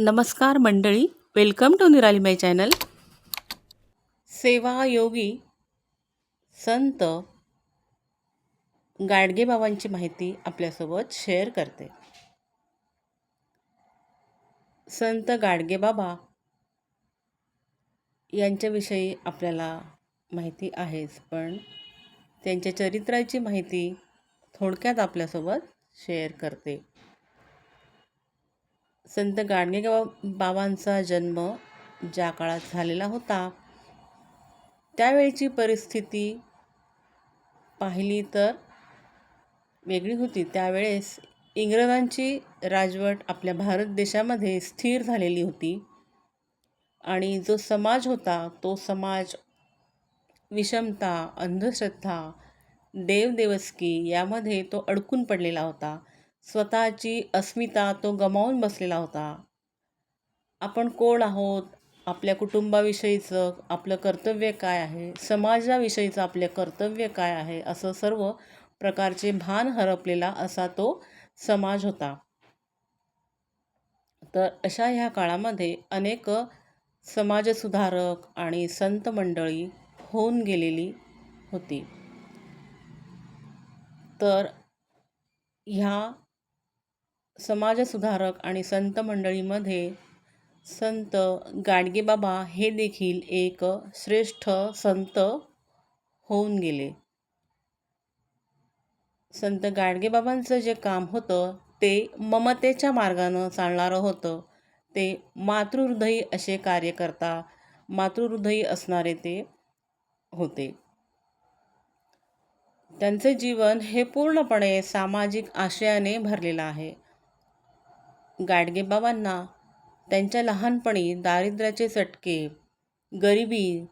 नमस्कार मंडळी welcome to निराली माय चॅनल सेवायोगी संत गाडगेबाबांची माहिती आपल्यासोबत शेअर करते. संत गाडगेबाबा यांच्याविषयी आपल्याला माहिती आहेच पण त्यांच्या चरित्राची माहिती थोडक्यात आपल्यासोबत शेअर करते. संत गाडगे बाबांचा जन्म ज्या काळात झालेला होता त्यावेळची परिस्थिती पाहिली तर वेगळी होती. त्यावेळेस इंग्रजांची राजवट आपल्या भारत देशामध्ये स्थिर झालेली होती आणि जो समाज होता तो समाज विषमता अंधश्रद्धा देवदेवस्की यामध्ये तो अडकून पडलेला होता. स्वतःची अस्मिता तो गमावून बसलेला होता. आपण कोण आहोत? आपल्या कुटुंबाविषयीचं आपलं कर्तव्य काय आहे? समाजाविषयीचं आपले कर्तव्य काय आहे? असं सर्व प्रकारचे भान हरपलेला असा तो समाज होता. तर अशा ह्या काळामध्ये अनेक समाजसुधारक आणि संत मंडळी होऊन गेलेली होती. तर ह्या समाजसुधारक आणि संत मंडळीमध्ये संत गाडगेबाबा हे देखील एक श्रेष्ठ संत होऊन गेले. संत गाडगेबाबांचं जे काम होतं ते ममतेच्या मार्गानं चालणारं होतं. ते मातृहृदयी असे कार्य करता मातृहृदयी असणारे ते होते. त्यांचे जीवन हे पूर्णपणे सामाजिक आशयाने भरलेलं आहे. गाडगेबाबांना त्यांच्या लहानपणी दारिद्र्याचे चटके गरिबी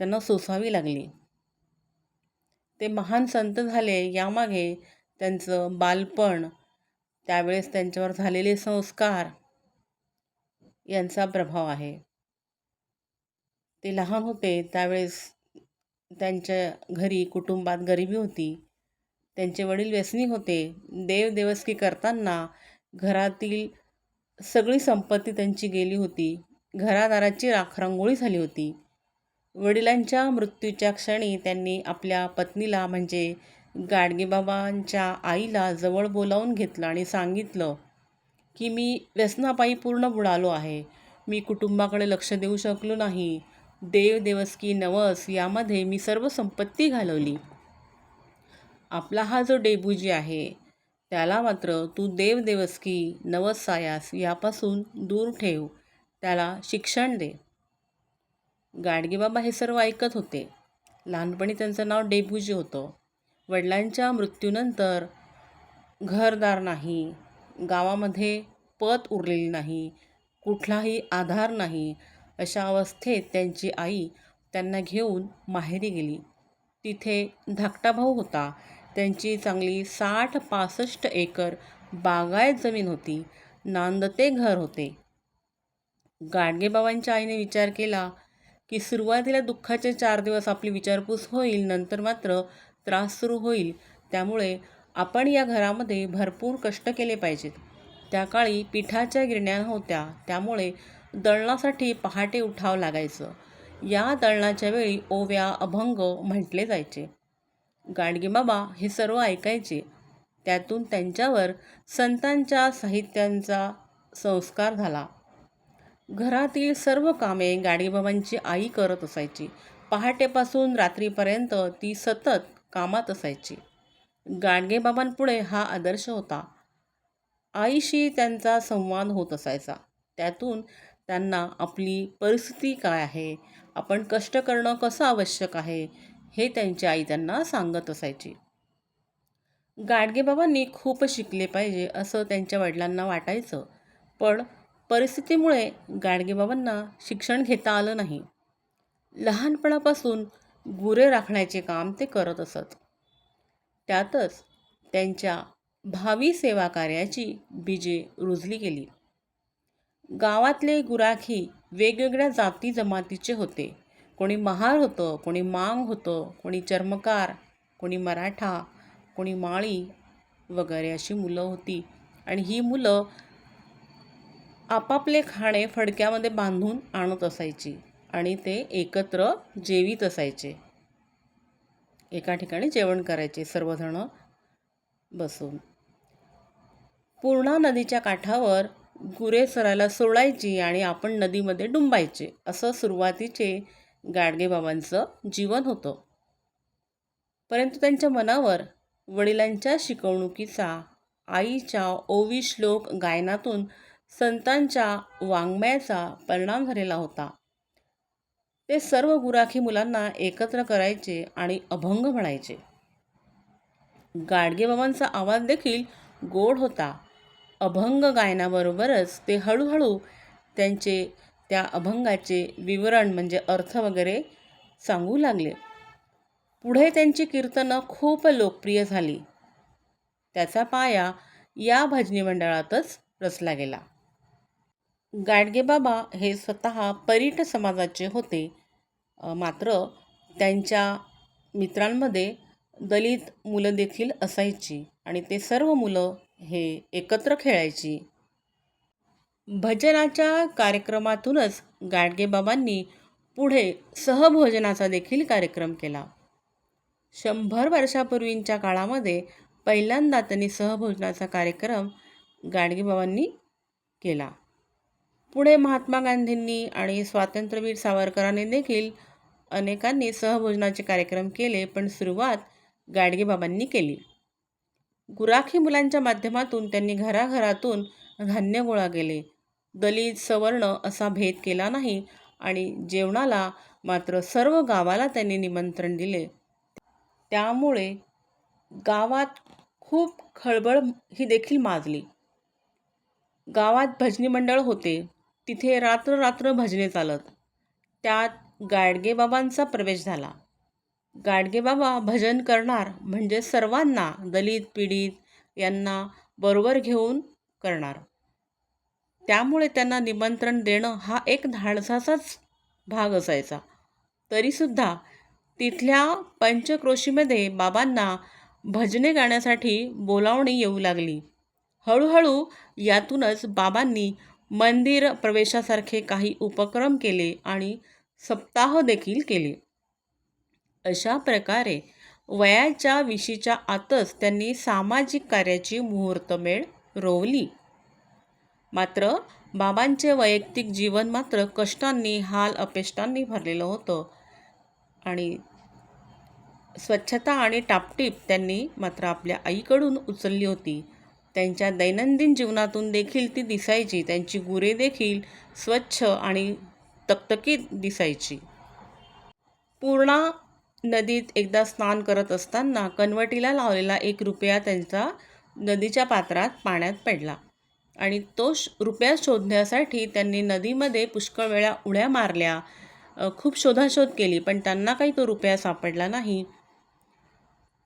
त्यांना सोसावी लागली. ते महान संत झाले यामागे त्यांचं बालपण त्यावेळेस त्यांच्यावर झालेले संस्कार यांचा प्रभाव आहे. ते लहान होते त्यावेळेस त्यांच्या घरी कुटुंबात गरिबी होती. त्यांचे वडील व्यसनी होते. देवदेवस्की करताना घरातील सगळी संपत्ती त्यांची गेली होती. घरादाराची राखरांगोळी झाली होती. वडिलांच्या मृत्यूच्या क्षणी त्यांनी आपल्या पत्नीला म्हणजे गाडगेबाबांच्या आईला जवळ बोलावून घेतलं आणि सांगितलं की मी व्यसनापायी पूर्ण बुडालो आहे. मी कुटुंबाकडे लक्ष देऊ शकलो नाही. देव देवस्की नवस यामध्ये मी सर्व संपत्ती घालवली. आपला हा जो डेबूजी आहे त्याला मात्र तू देवदेवस्की नवसायास नवस सायास यापासून दूर ठेव त्याला शिक्षण दे. गाडगेबाबा हे सर्व ऐकत होते. लहानपणी त्यांचं नाव डेबूजी होतं. वडिलांच्या मृत्यूनंतर घरदार नाही गावामध्ये पत उरलेली नाही कुठलाही आधार नाही अशा अवस्थेत त्यांची आई त्यांना घेऊन माहेरी गेली. तिथे धाकटा भाऊ होता. त्यांची चांगली साठ पासष्ट एकर बागायत जमीन होती. नांदते घर होते. गाडगेबाबांच्या आईने विचार केला की सुरुवातीला दुःखाचे चार दिवस आपली विचारपूस होईल नंतर मात्र त्रास सुरू होईल. त्यामुळे आपण या घरामध्ये भरपूर कष्ट केले पाहिजेत. त्या काळी पिठाच्या गिरण्या होत्या त्यामुळे दळणासाठी पहाटे उठावं लागायचं. या दळणाच्या वेळी ओव्या अभंग म्हटले जायचे. गाडगेबाबा हे सर्व ऐकायचे. त्यातून त्यांच्यावर संतांच्या साहित्यांचा संस्कार झाला. घरातील सर्व कामे गाडगेबाबांची आई करत असायची. पहाटेपासून रात्रीपर्यंत ती सतत कामात असायची. गाडगेबाबांपुढे हा आदर्श होता. आईशी त्यांचा संवाद होत असायचा. त्यातून त्यांना आपली परिस्थिती काय आहे? आपण कष्ट करणं कसं आवश्यक आहे? हे त्यांची आई त्यांना सांगत असायची. गाडगेबाबांनी खूप शिकले पाहिजे असं त्यांच्या वडिलांना वाटायचं पण परिस्थितीमुळे गाडगेबाबांना शिक्षण घेता आलं नाही. लहानपणापासून गुरे राखण्याचे काम ते करत असत. त्यातच त्यांच्या भावी सेवा कार्याची बीजे रुजली गेली. गावातले गुराखी वेगवेगळ्या जाती जमातीचे होते. कोणी महार होतं कोणी मांग होतं कोणी चर्मकार कोणी मराठा कोणी माळी वगैरे अशी मुलं होती. आणि ही मुलं आपापले खाणे फडक्यामध्ये बांधून आणत असायची आणि ते एकत्र जेवीत असायचे. एका ठिकाणी जेवण करायचे सर्वजण बसून. पूर्णा नदीच्या काठावर गुरे सरायला सोडायची आणि आपण नदीमध्ये डुंबायचे. असं सुरुवातीचे गाडगेबाबांचं जीवन होतं. परंतु त्यांच्या मनावर वडिलांच्या शिकवणुकीचा आईच्या ओवी श्लोक गायनातून संतांच्या वाङ्मयाचा परिणाम झालेला होता. ते सर्व गुराखी मुलांना एकत्र करायचे आणि अभंग म्हणायचे. गाडगेबाबांचा आवाज देखील गोड होता. अभंग गायनाबरोबरच ते हळूहळू त्यांचे त्या अभंगाचे विवरण म्हणजे अर्थ वगैरे सांगू लागले. पुढे त्यांची कीर्तनं खूप लोकप्रिय झाली. त्याचा पाया या भजनी मंडळातच रचला गेला. गाडगेबाबा हे स्वतः परीट समाजाचे होते. मात्र त्यांच्या मित्रांमध्ये दलित मुलं देखील असायची आणि ते सर्व मुलं हे एकत्र खेळायची. भजनाच्या कार्यक्रमातूनच गाडगेबाबांनी पुढे सहभोजनाचा देखील कार्यक्रम केला. शंभर वर्षापूर्वींच्या काळामध्ये पहिल्यांदा त्यांनी सहभोजनाचा कार्यक्रम गाडगेबाबांनी केला. पुढे महात्मा गांधींनी आणि स्वातंत्र्यवीर सावरकरांनी देखील अनेकांनी सहभोजनाचे कार्यक्रम केले पण सुरुवात गाडगेबाबांनी केली. गुराखी मुलांच्या माध्यमातून त्यांनी घराघरातून धान्य गोळा केले. दलित सवर्ण असा भेद केला नाही आणि जेवणाला मात्र सर्व गावाला त्यांनी निमंत्रण दिले. त्यामुळे गावात खूप खळबळ ही देखील माजली. गावात भजनी मंडळ होते. तिथे रात्र रात्र भजने चालत. त्यात गाडगेबाबांचा प्रवेश झाला. गाडगेबाबा भजन करणार म्हणजे सर्वांना दलित पीडित यांना बरोबर घेऊन करणार. त्यामुळे त्यांना निमंत्रण देणं हा एक धाडसाचाच भाग असायचा. तरीसुद्धा तिथल्या पंचक्रोशीमध्ये बाबांना भजने गाण्यासाठी बोलावणी येऊ लागली. हळूहळू यातूनच बाबांनी मंदिर प्रवेशासारखे काही उपक्रम केले आणि सप्ताह देखील केले. अशा प्रकारे वयाच्या विशीच्या आतच त्यांनी सामाजिक कार्याची मुहूर्तमेळ रोवली. मात्र बाबांचे वैयक्तिक जीवन मात्र कष्टांनी हाल अपेष्टांनी भरलेलं होतं. आणि स्वच्छता आणि टापटीप त्यांनी मात्र आपल्या आईकडून उचलली होती. त्यांच्या दैनंदिन जीवनातून देखील ती दिसायची. त्यांची गुरे देखील स्वच्छ आणि तकतकीत दिसायची. पूर्णा नदीत एकदा स्नान करत असताना कनवटीला लावलेला एक रुपया त्यांचा नदीच्या पात्रात पाण्यात पडला. आणि तो श रुपया शोधण्यासाठी त्यांनी नदीमध्ये पुष्कळ वेळा उड्या मारल्या. खूप शोधाशोध केली पण त्यांना काही तो रुपया सापडला नाही.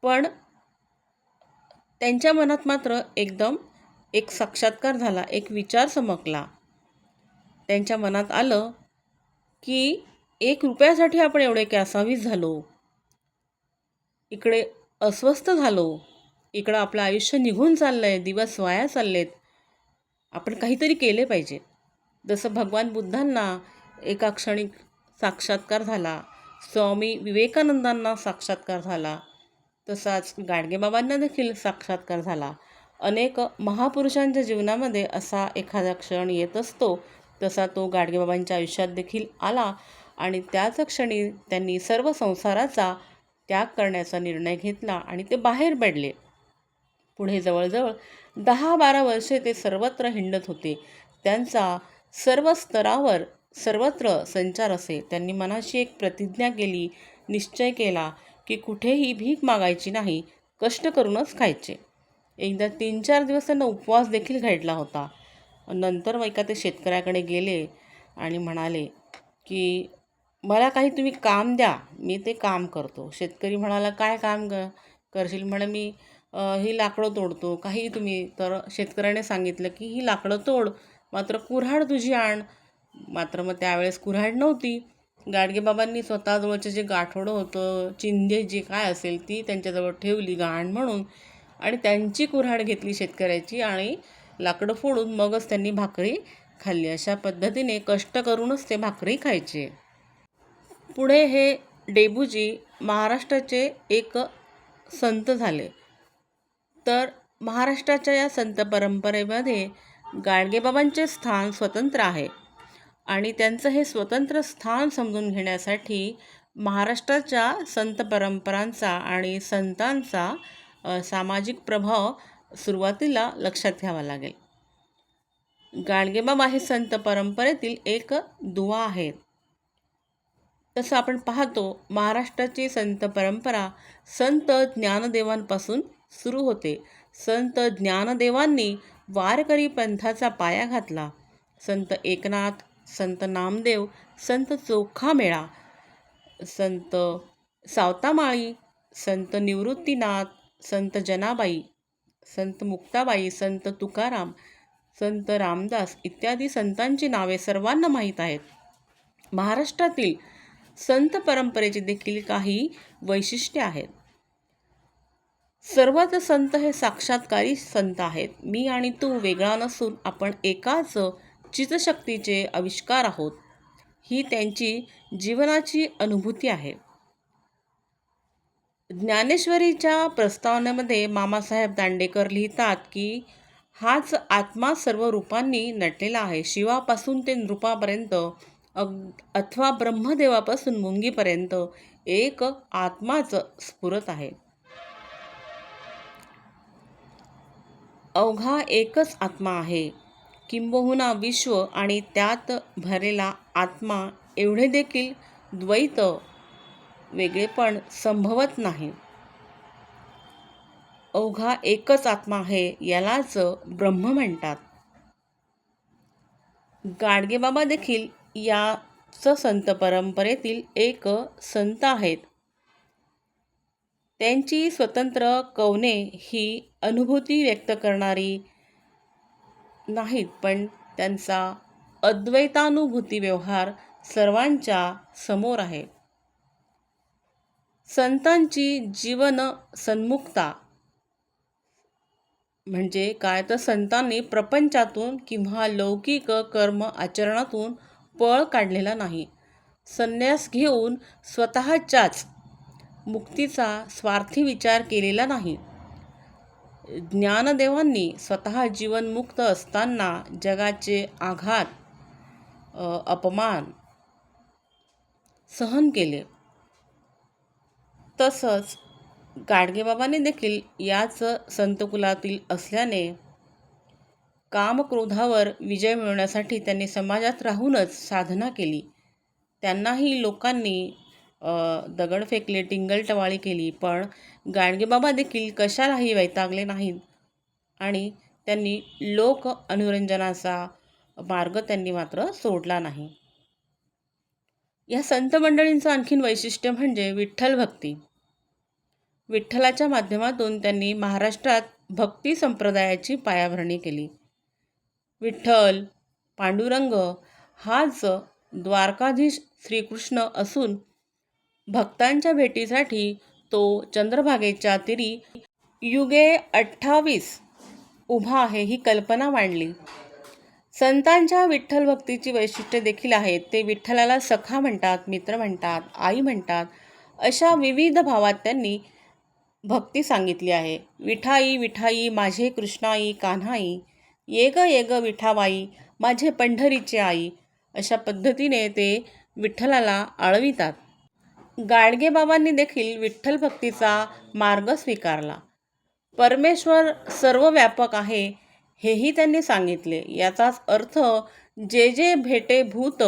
पण त्यांच्या मनात मात्र एकदम एक साक्षात्कार झाला एक विचार चमकला. त्यांच्या मनात आलं की एक रुपयासाठी आपण एवढे कॅसावीस झालो. इकडे अस्वस्थ झालो. इकडं आपलं आयुष्य निघून चाललं आहे दिवस वाया चाललेत. आपण काहीतरी केले पाहिजे. जसं भगवान बुद्धांना एका क्षणी साक्षात्कार झाला स्वामी विवेकानंदांना साक्षात्कार झाला तसाच गाडगेबाबांना देखील साक्षात्कार झाला. अनेक महापुरुषांच्या जीवनामध्ये असा एखादा क्षण येत असतो तसा तो गाडगेबाबांच्या आयुष्यात देखील आला आणि त्याच क्षणी त्यांनी सर्व संसाराचा त्याग करण्याचा निर्णय घेतला आणि ते बाहेर पडले. पुढे जवळजवळ दहा बारा वर्षे ते सर्वत्र हिंडत होते. त्यांचा सर्व स्तरावर सर्वत्र संचार असे. त्यांनी मनाशी एक प्रतिज्ञा केली निश्चय केला की कुठेही भीक मागायची नाही कष्ट करूनच खायचे. एकदा तीन चार दिवस त्यांना उपवास देखील घडला होता. नंतर मग एका ते शेतकऱ्याकडे गेले आणि म्हणाले की मला काही तुम्ही काम द्या मी ते काम करतो. शेतकरी म्हणाला काय काम ग? करशील? म्हणे मी ही लाकडं तोडतो काही तुम्ही तर शेतकऱ्याने सांगितलं की ही लाकडं तोड मात्र कुऱ्हाड तुझी आण. मात्र मग त्यावेळेस कुऱ्हाड नव्हती. गाडगेबाबांनी स्वतःजवळचं जे गाठोडं होतं चिंधे जे काय असेल ती त्यांच्याजवळ ठेवली गहाण म्हणून. आणि त्यांची कुऱ्हाड घेतली शेतकऱ्याची आणि लाकडं फोडून मगच त्यांनी भाकरी खाल्ली. अशा पद्धतीने कष्ट करूनच ते भाकरी खायचे. पुढे हे डेबूजी महाराष्ट्राचे एक संत झाले. तर महाराष्ट्राच्या या संत परंपरेमध्ये गाडगेबाबांचे स्थान स्वतंत्र आहे. आणि त्यांचं हे स्वतंत्र स्थान समजून घेण्यासाठी महाराष्ट्राच्या संत परंपरांचा आणि संतांचा सामाजिक प्रभाव सुरुवातीला लक्षात घ्यावा लागेल. गाडगेबाबा हे संत परंपरेतील एक दुवा आहेत. तसं आपण पाहतो महाराष्ट्राची संत परंपरा संत ज्ञानदेवांपासून सुरू होते. संत ज्ञानदेवांनी वारकरी पंथाचा पाया घातला. संत एकनाथ संत नामदेव संत चोखामेळा संत सावतामाळी संत निवृत्तीनाथ संत जनाबाई संत मुक्ताबाई संत तुकाराम संत रामदास इत्यादी संतांची नावे सर्वांना माहीत आहेत. महाराष्ट्रातील संत परंपरेची देखील काही वैशिष्ट्ये आहेत. सर्वच संत हे साक्षात्कारी संत आहेत. मी आणि तू वेगळा नसून आपण एकाच चितशक्तीचे आविष्कार आहोत. ही त्यांची जीवनाची अनुभूती आहे. ज्ञानेश्वरीच्या प्रस्तावनेमध्ये मामासाहेब दांडेकर लिहितात की हाच आत्मा सर्व रूपांनी नटलेला आहे. शिवापासून ते नृपापर्यंत अग अथवा ब्रह्मदेवापासून मुंगीपर्यंत एक आत्माच स्फुरत आहे. अवघा एकच आत्मा आहे. किंबहुना विश्व आणि त्यात भरलेला आत्मा एवढे देखील द्वैत वेगळेपण संभवत नाही. अवघा एकच आत्मा आहे यालाच ब्रह्म म्हणतात. गाडगेबाबा देखील याच संत परंपरेतील एक संत आहेत. त्यांची स्वतंत्र कवने ही अनुभूती व्यक्त करणारी नाहीत पण त्यांचा अद्वैतानुभूती व्यवहार सर्वांच्या समोर आहे. संतांची जीवन सन्मुखता म्हणजे काय? तर संतांनी प्रपंचातून किंवा लौकिक कर्म आचरणातून पळ काढलेला नाही. संन्यास घेऊन स्वतःच्याच मुक्तीचा स्वार्थी विचार केलेला नाही. ज्ञानदेवांनी स्वतः जीवनमुक्त असताना जगाचे आघात अपमान सहन केले. तसंच गाडगेबाबांनी देखील याच संतकुलातील असल्याने कामक्रोधावर विजय मिळवण्यासाठी त्यांनी समाजात राहूनच साधना केली. त्यांनाही लोकांनी दगड फेकले टिंगलटवाळी केली पण गाडगेबाबा देखील कशालाही वैतागले नाहीत? आणि त्यांनी लोक अनुरंजनाचा मार्ग त्यांनी मात्र सोडला नाही. या संत मंडळींचं आणखीन वैशिष्ट्य म्हणजे विठ्ठल भक्ती. विठ्ठलाच्या माध्यमातून त्यांनी महाराष्ट्रात भक्ती संप्रदायाची पायाभरणी केली. विठ्ठल पांडुरंग हाच द्वारकाधीश श्रीकृष्ण असून भक्तांच्या भेटीसाठी तो चंद्रभागेच्या तिरी युगे अठ्ठावीस उभा आहे ही कल्पना मांडली. संतांच्या विठ्ठल भक्तीची वैशिष्ट्ये देखील आहेत. ते विठ्ठलाला सखा म्हणतात मित्र म्हणतात आई म्हणतात अशा विविध भावात त्यांनी भक्ती सांगितली आहे. विठाई विठाई माझे कृष्णाई कान्हाई ये ग ये ग विठाबाई माझे पंढरीचे आई अशा पद्धतीने ते विठ्ठलाला आळवितात. गाडगेबाबांनी देखील विठ्ठल भक्तीचा मार्ग स्वीकारला. परमेश्वर सर्व व्यापक आहे हेही त्यांनी सांगितले. याचाच अर्थ जे जे भेटे भूत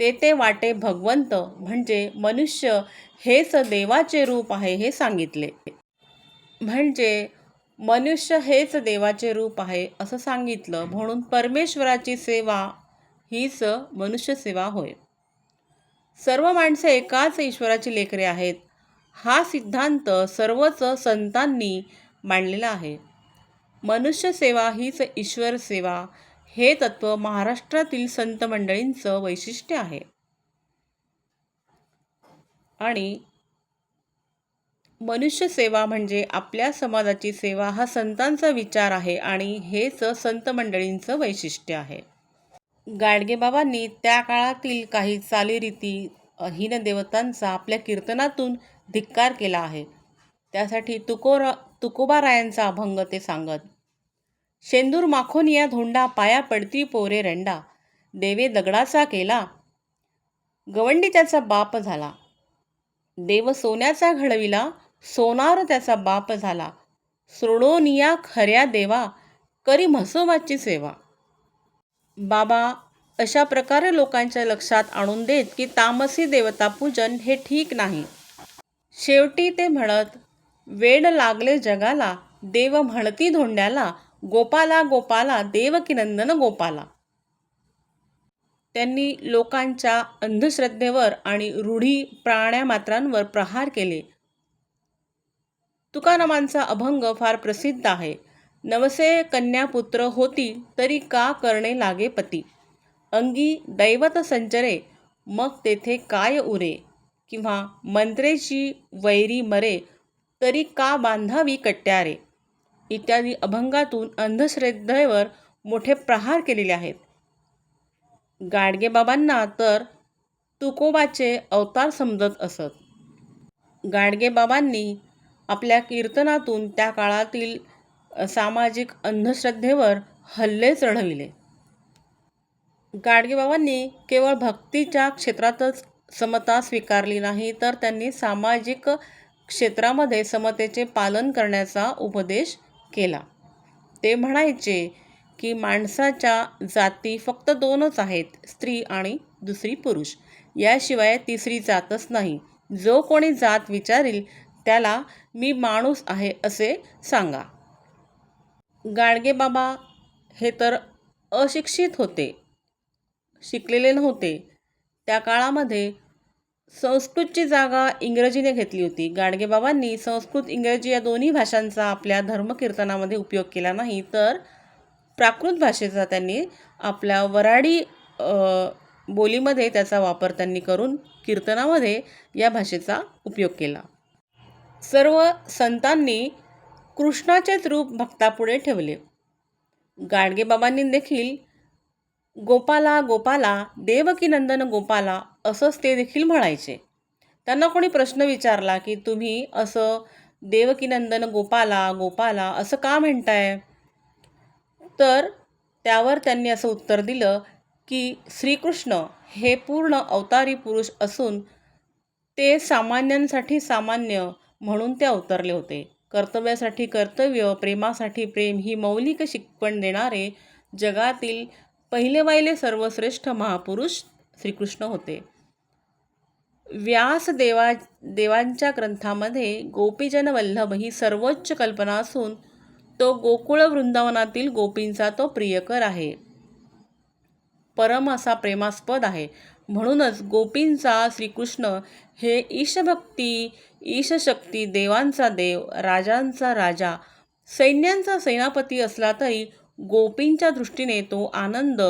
ते ते वाटे भगवंत म्हणजे मनुष्य हेच देवाचे रूप आहे हे सांगितले. म्हणजे मनुष्य हेच देवाचे रूप आहे असं सांगितलं म्हणून परमेश्वराची सेवा हीच मनुष्य सेवा होय. सर्व माणसे एकाच ईश्वराची लेकरे आहेत. हा सिद्धांत सर्वच संतांनी मांडलेला आहे. मनुष्य सेवा हीच ईश्वर सेवा. हे तत्त्व महाराष्ट्रातील संत मंडळींचं वैशिष्ट्य आहे. आणि मनुष्य सेवा म्हणजे आपल्या समाजाची सेवा हा संतांचा विचार आहे आणि हेच संत मंडळींचं वैशिष्ट्य आहे. गाडगेबाबांनी त्या काळातील काही चालीरीती हीन देवतांचा आपल्या कीर्तनातून धिक्कार केला आहे. त्यासाठी तुकोरा तुकोबारायांचा अभंग ते सांगत शेंदूर माखोनिया धोंडा पाया पडती पोरे रेंडा देवे दगडाचा केला गवंडी त्याचा बाप झाला देव सोन्याचा घडविला सोनार त्याचा बाप झाला सोडोनिया खऱ्या देवा करी म्हसोबाची सेवा बाबा अशा प्रकारे लोकांच्या लक्षात आणून देत की तामसी देवता पूजन हे ठीक नाही. शेवटी ते म्हणत वेड लागले जगाला देव म्हणती धोंड्याला गोपाला गोपाला देवकीनंदन गोपाला. त्यांनी लोकांच्या अंधश्रद्धेवर आणि रूढी प्राण्यामात्रांवर प्रहार केले. तुकारामांचा अभंग फार प्रसिद्ध आहे. नवसे कन्यापुत्र होती तरी का करणे लागे पती? अंगी दैवत संचरे मग तेथे काय उरे? किंवा मंत्रेची वैरी मरे तरी का बांधावी कट्यारे? इत्यादी अभंगातून अंधश्रद्धेवर मोठे प्रहार केलेले आहेत. गाडगेबाबांना तर तुकोबाचे अवतार समजत असत. गाडगेबाबांनी आपल्या कीर्तनातून त्या काळातील सामाजिक अंधश्रद्धेवर हल्ले चढविले गाडगेबाबांनी केवळ भक्तीच्या क्षेत्रातच समता स्वीकारली नाही तर त्यांनी सामाजिक क्षेत्रामध्ये समतेचे पालन करण्याचा उपदेश केला. ते म्हणायचे की माणसाच्या जाती फक्त दोनच आहेत स्त्री आणि दुसरी पुरुष. याशिवाय तिसरी जातच नाही. जो कोणी जात विचारील त्याला मी माणूस आहे असे सांगा. गाडगेबाबा हे तर अशिक्षित होते शिकलेले नव्हते. त्या काळामध्ये संस्कृतची जागा इंग्रजीने घेतली होती. गाडगेबाबांनी संस्कृत इंग्रजी या दोन्ही भाषांचा आपल्या धर्मकीर्तनामध्ये उपयोग केला नाही तर प्राकृत भाषेचा त्यांनी आपल्या वराडी बोलीमध्ये त्याचा वापर त्यांनी करून कीर्तनामध्ये या भाषेचा उपयोग केला. सर्व संतांनी कृष्णाचेच रूप भक्तापुढे ठेवले. गाडगेबाबांनी देखील गोपाला गोपाला देवकीनंदन गोपाला असंच ते देखील म्हणायचे. त्यांना कोणी प्रश्न विचारला की तुम्ही असं देवकीनंदन गोपाला गोपाला असं का म्हणताय? तर त्यावर त्यांनी असं उत्तर दिलं की श्रीकृष्ण हे पूर्ण अवतारी पुरुष असून ते सामान्यांसाठी सामान्य म्हणून ते अवतरले होते. कर्तव्यासाठी कर्तव्य प्रेमासाठी प्रेम ही मौलिक शिकवण देणारे जगातील पहिले वाहिले सर्वश्रेष्ठ महापुरुष श्रीकृष्ण होते. व्यास देवा देवांच्या ग्रंथामध्ये गोपीजन वल्लभ ही सर्वोच्च कल्पना असून तो गोकुळ वृंदावनातील गोपींचा तो प्रियकर आहे. परम असा प्रेमास्पद आहे. म्हणूनच गोपींचा श्रीकृष्ण हे ईशभक्ती ईशशक्ती देवांचा देव राजांचा राजा सैन्यांचा सेनापती असला तरी गोपींच्या दृष्टीने तो आनंद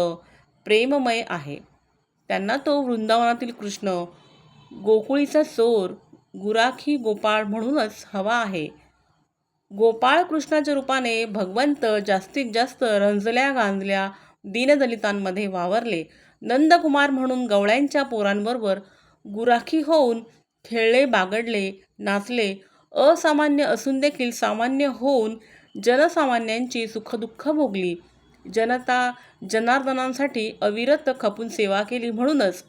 प्रेममय आहे. त्यांना तो वृंदावनातील कृष्ण गोकुळीचा चोर गुराखी गोपाळ म्हणूनच हवा आहे. गोपाळ कृष्णाच्या रूपाने भगवंत जास्तीत जास्त रंजल्या गांजल्या दीनदलितांमध्ये वावरले. नंदकुमार म्हणून गवळ्यांच्या पोरांबरोबर गुराखी होऊन खेळले बागडले नाचले असामान्य असून देखील सामान्य होऊन जनसामान्यांची सुखदुःख भोगली. जनता जनार्दनांसाठी अविरत खपून सेवा केली म्हणूनच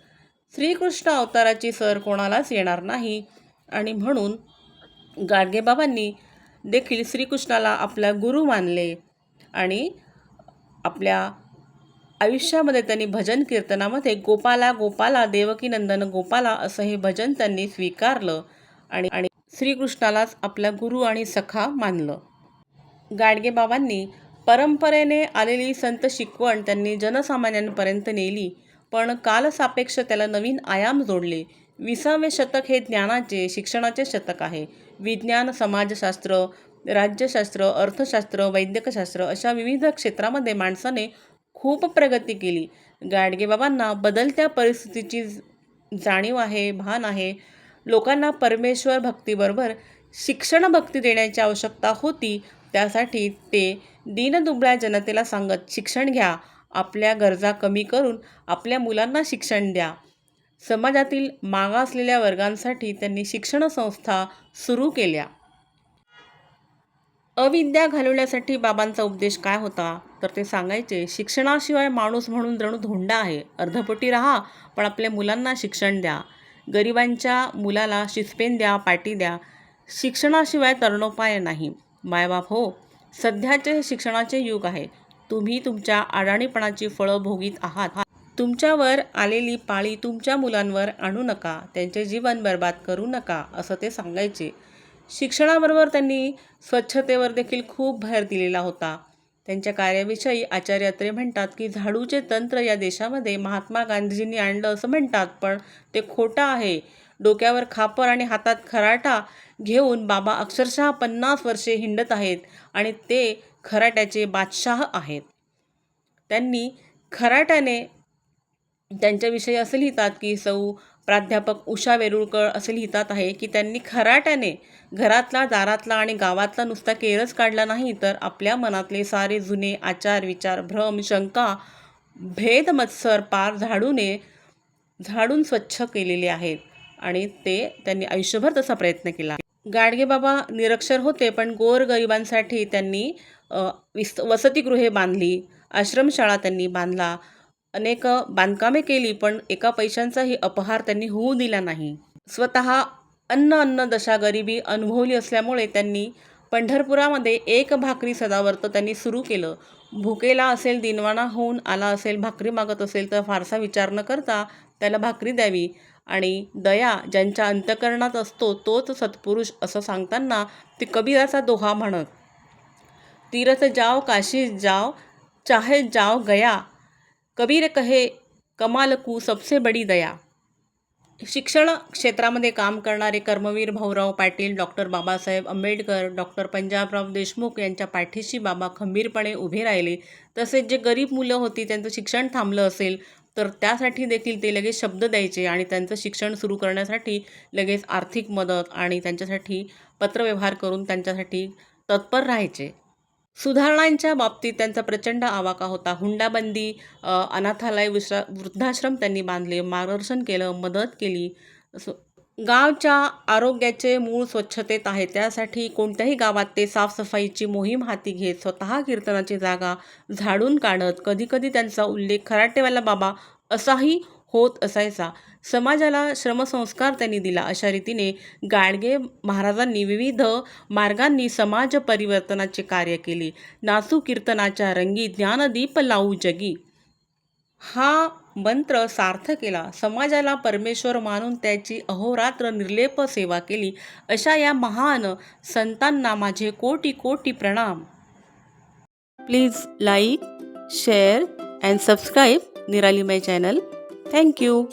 श्रीकृष्ण अवताराची सर कोणालाच येणार नाही आणि म्हणून गाडगेबाबांनी देखील श्रीकृष्णाला आपला गुरु मानले आणि आपल्या आयुष्यामध्ये त्यांनी भजन कीर्तनामध्ये गोपाला गोपाला देवकीनंदन गोपाला असं हे भजन त्यांनी स्वीकारलं आणि आणि श्रीकृष्णालाच आपला गुरु आणि सखा मानलं. गाडगेबाबांनी परंपरेने आलेली संत शिकवण त्यांनी जनसामान्यांपर्यंत नेली पण कालसापेक्ष त्याला नवीन आयाम जोडले. विसावे शतक हे ज्ञानाचे शिक्षणाचे शतक आहे. विज्ञान समाजशास्त्र राज्यशास्त्र अर्थशास्त्र वैद्यकशास्त्र अशा विविध क्षेत्रामध्ये माणसाने खूप प्रगती केली. गाडगेबाबांना बदलत्या परिस्थितीची जाणीव आहे भान आहे. लोकांना परमेश्वर भक्तीबरोबर शिक्षण भक्ती देण्याची आवश्यकता होती. त्यासाठी ते दीनदुबळ्या जनतेला सांगत शिक्षण घ्या. आपल्या गरजा कमी करून आपल्या मुलांना शिक्षण द्या. समाजातील मागासलेल्या वर्गांसाठी त्यांनी शिक्षण संस्था सुरू केल्या. अविद्या घालवण्यासाठी बाबांचा उपदेश काय होता? तर ते सांगायचे शिक्षणाशिवाय माणूस म्हणून जणू धोंडा आहे. अर्धपटी राहा पण आपल्या मुलांना शिक्षण द्या. गरिबांच्या मुलाला शिस्पेन द्या पाटी द्या. शिक्षणाशिवाय तरणोपाय नाही. मायबाप हो सध्याचे शिक्षणाचे युग आहे. तुम्ही तुमच्या अडाणीपणाची फळं भोगीत आहात. तुमच्यावर आलेली पाळी तुमच्या मुलांवर आणू नका. त्यांचे जीवन बर्बाद करू नका असं ते सांगायचे. शिक्षणाबरोबर त्यांनी स्वच्छतेवर देखील खूप भर दिलेला होता. त्यांच्या कार्याविषयी आचार्य अत्रे म्हणतात की झाडूचे तंत्र या देशामध्ये महात्मा गांधीजींनी आणलं असं म्हणतात पण ते खोटं आहे. डोक्यावर खापर आणि हातात खराटा घेऊन बाबा अक्षरशः पन्नास वर्षे हिंडत आहेत आणि ते खराट्याचे बादशाह आहेत. त्यांनी खराट्याने त्यांच्याविषयी असं लिहितात की सौ प्राध्यापक उषा वेरुळकर असे लिहितात आहे की त्यांनी खराट्याने घरातला दारातला आणि गावातला नुसता केरच काढला नाही तर आपल्या मनातले सारे जुने आचार विचार भ्रम शंका भेद मत्सर पार झाडूने झाडून स्वच्छ केलेले आहेत. आणि ते त्यांनी आयुष्यभर तसा प्रयत्न केला. गाडगेबाबा निरक्षर होते पण गोरगरिबांसाठी त्यांनी विस वसतिगृहे बांधली आश्रमशाळा त्यांनी बांधला अनेक बांधकामे केली पण एका पैशांचाही अपहार त्यांनी होऊ दिला नाही. स्वतः अन्न अन्न दशा गरिबी अनुभवली असल्यामुळे त्यांनी पंढरपुरामध्ये एक भाकरी सदावर्त त्यांनी सुरू केलं. भुकेला असेल दिनवाणा होऊन आला असेल भाकरी मागत असेल तर फारसा विचार न करता त्याला भाकरी द्यावी. आणि दया ज्यांच्या अंतकरणात असतो तोच सत्पुरुष असं सांगताना ती कबीराचा दोहा म्हणत तीरथ जाव काशी जाव चाहे जाव गया कबीर कहे कमाल कू सबसे बडी दया. शिक्षण क्षेत्रामध्ये काम करणारे कर्मवीर भाऊराव पाटील डॉक्टर बाबासाहेब आंबेडकर डॉक्टर पंजाबराव देशमुख यांच्या पाठीशी बाबा खंबीरपणे उभे राहिले. तसेच जे गरीब मुलं होती त्यांचं शिक्षण थांबलं असेल तर त्यासाठी देखील ते लगेच शब्द द्यायचे आणि त्यांचं शिक्षण सुरू करण्यासाठी लगेच आर्थिक मदत आणि त्यांच्यासाठी पत्रव्यवहार करून त्यांच्यासाठी तत्पर राहायचे. सुधारणांच्या बाबतीत त्यांचा प्रचंड आवाका होता. हुंडाबंदी अनाथालय विश्रा वृद्धाश्रम त्यांनी बांधले. मार्गदर्शन केलं मदत केली. असं गावच्या आरोग्याचे मूळ स्वच्छतेत आहे. त्यासाठी कोणत्याही गावात ते साफसफाईची मोहीम हाती घेत स्वतः कीर्तनाची जागा झाडून काढत कधीकधी त्यांचा उल्लेख खराटेवाला बाबा असाही होत असायचा. समाजाला श्रमसंस्कार त्यांनी दिला. अशा रीतीने गाडगे महाराजांनी विविध मार्गांनी समाज परिवर्तनाचे कार्य केले. नासू कीर्तनाच्या रंगी ज्ञानदीप लावू जगी. हा मंत्र सार्थ केला. समाजाला परमेश्वर मानून त्याची अहोरात्र निर्लेप सेवा केली. अशा या महान संतांना माझे कोटी कोटी प्रणाम. Please like share and subscribe Nirali my channel. Thank you.